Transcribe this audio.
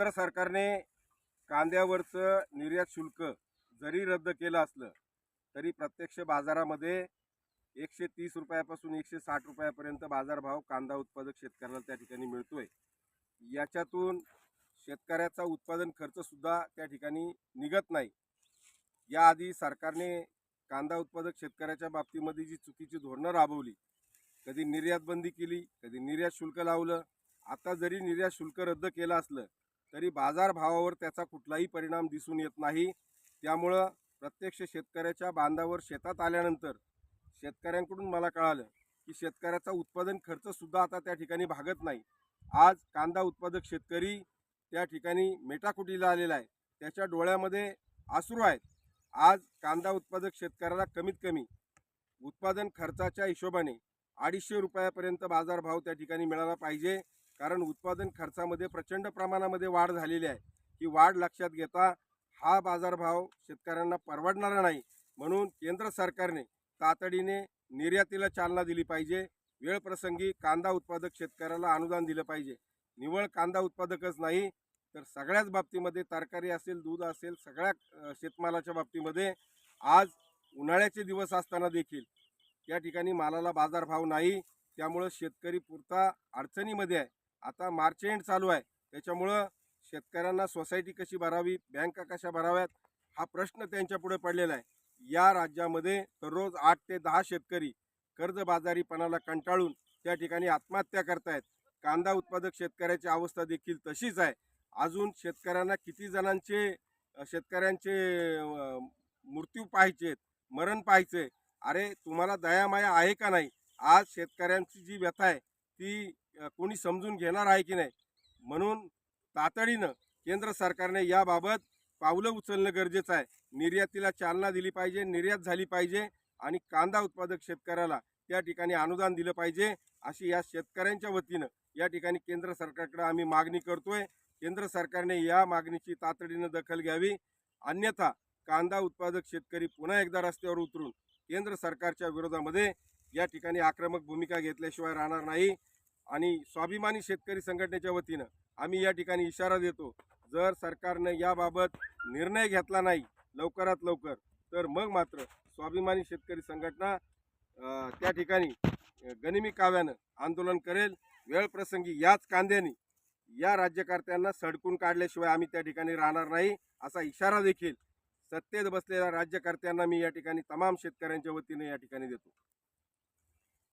केंद्र सरकारने कांद्यावरचं निर्यात शुल्क जरी रद्द केलं असलं तरी प्रत्यक्ष बाजारामध्ये एकशे तीस रुपयापासून एकशे साठ रुपयापर्यंत बाजारभाव कांदा उत्पादक शेतकऱ्याला त्या ठिकाणी मिळतो आहे याच्यातून शेतकऱ्याचा उत्पादन खर्चसुद्धा त्या ठिकाणी निघत नाही. याआधी सरकारने कांदा उत्पादक शेतकऱ्याच्या बाबतीमध्ये जी चुकीची धोरणं राबवली कधी निर्यात बंदी केली कधी निर्यात शुल्क लावलं आता जरी निर्यात शुल्क रद्द केलं असलं तरी बाजारभावावर त्याचा कुठलाही परिणाम दिसून येत नाही. त्यामुळं प्रत्यक्ष शेतकऱ्याच्या बांधावर शेतात आल्यानंतर शेतकऱ्यांकडून मला कळालं की शेतकऱ्याचा उत्पादन खर्चसुद्धा आता त्या ठिकाणी भागत नाही. आज कांदा उत्पादक शेतकरी त्या ठिकाणी मेटाकुटीला आलेला आहे. त्याच्या डोळ्यामध्ये आसरू आहेत. आज कांदा उत्पादक शेतकऱ्याला कमीत कमी उत्पादन खर्चाच्या हिशोबाने अडीचशे रुपयापर्यंत बाजारभाव त्या ठिकाणी मिळाला पाहिजे. कारण उत्पादन खर्चामध्ये प्रचंड प्रमाणामध्ये वाढ झालेली आहे. ही वाढ लक्षात घेता हा बाजारभाव शेतकऱ्यांना परवडणारा नाही म्हणून केंद्र सरकारने तातडीने निर्यातीला चालना दिली पाहिजे. वेळप्रसंगी कांदा उत्पादक शेतकऱ्याला अनुदान दिलं पाहिजे. निव्वळ कांदा उत्पादकच नाही तर सगळ्याच बाबतीमध्ये तरकारी असेल दूध असेल सगळ्या शेतमालाच्या बाबतीमध्ये आज उन्हाळ्याचे दिवस असताना देखील या ठिकाणी मालाला बाजारभाव नाही. त्यामुळं शेतकरी पुरता अडचणीमध्ये आहे. आता मार्च एंड चालू आहे. त्याच्यामुळं शेतकऱ्यांना सोसायटी कशी भरावी बँका कशा भराव्यात हा प्रश्न त्यांच्यापुढे पडलेला आहे. या राज्यामध्ये दररोज आठ ते दहा शेतकरी कर्जबाजारीपणाला कंटाळून त्या ठिकाणी आत्महत्या करतायत. कांदा उत्पादक शेतकऱ्याची अवस्था देखील तशीच आहे. अजून शेतकऱ्यांना किती जणांचे शेतकऱ्यांचे मृत्यू पाहायचे मरण पाहायचे अरे तुम्हाला दयामाया आहे का नाही? आज शेतकऱ्यांची जी व्यथा आहे ती कोणी समजून घेणार आहे की नाही? म्हणून तातडीनं केंद्र सरकारने याबाबत पावलं उचलणं गरजेचं आहे. निर्यातीला चालना दिली पाहिजे निर्यात झाली पाहिजे आणि कांदा उत्पादक शेतकऱ्याला त्या ठिकाणी अनुदान दिलं पाहिजे अशी या शेतकऱ्यांच्या वतीनं या ठिकाणी केंद्र सरकारकडे आम्ही मागणी करतोय. केंद्र सरकारने या मागणीची तातडीनं दखल घ्यावी. अन्यथा कांदा उत्पादक शेतकरी पुन्हा एकदा रस्त्यावर उतरून केंद्र सरकारच्या विरोधामध्ये या ठिकाणी आक्रमक भूमिका घेतल्याशिवाय राहणार नाही. आणि स्वाभिमानी शेतकरी संघटनेच्या वतीनं आम्ही या ठिकाणी इशारा देतो जर सरकारनं याबाबत निर्णय घेतला नाही लवकरात लवकर तर मग मात्र स्वाभिमानी शेतकरी संघटना त्या ठिकाणी गनिमी काव्यानं आंदोलन करेल. वेळप्रसंगी याच कांद्याने या राज्यकर्त्यांना सडकून काढल्याशिवाय आम्ही त्या ठिकाणी राहणार नाही असा इशारा देखील सत्तेत बसलेल्या राज्यकर्त्यांना मी या ठिकाणी तमाम शेतकऱ्यांच्या वतीने या ठिकाणी देतो.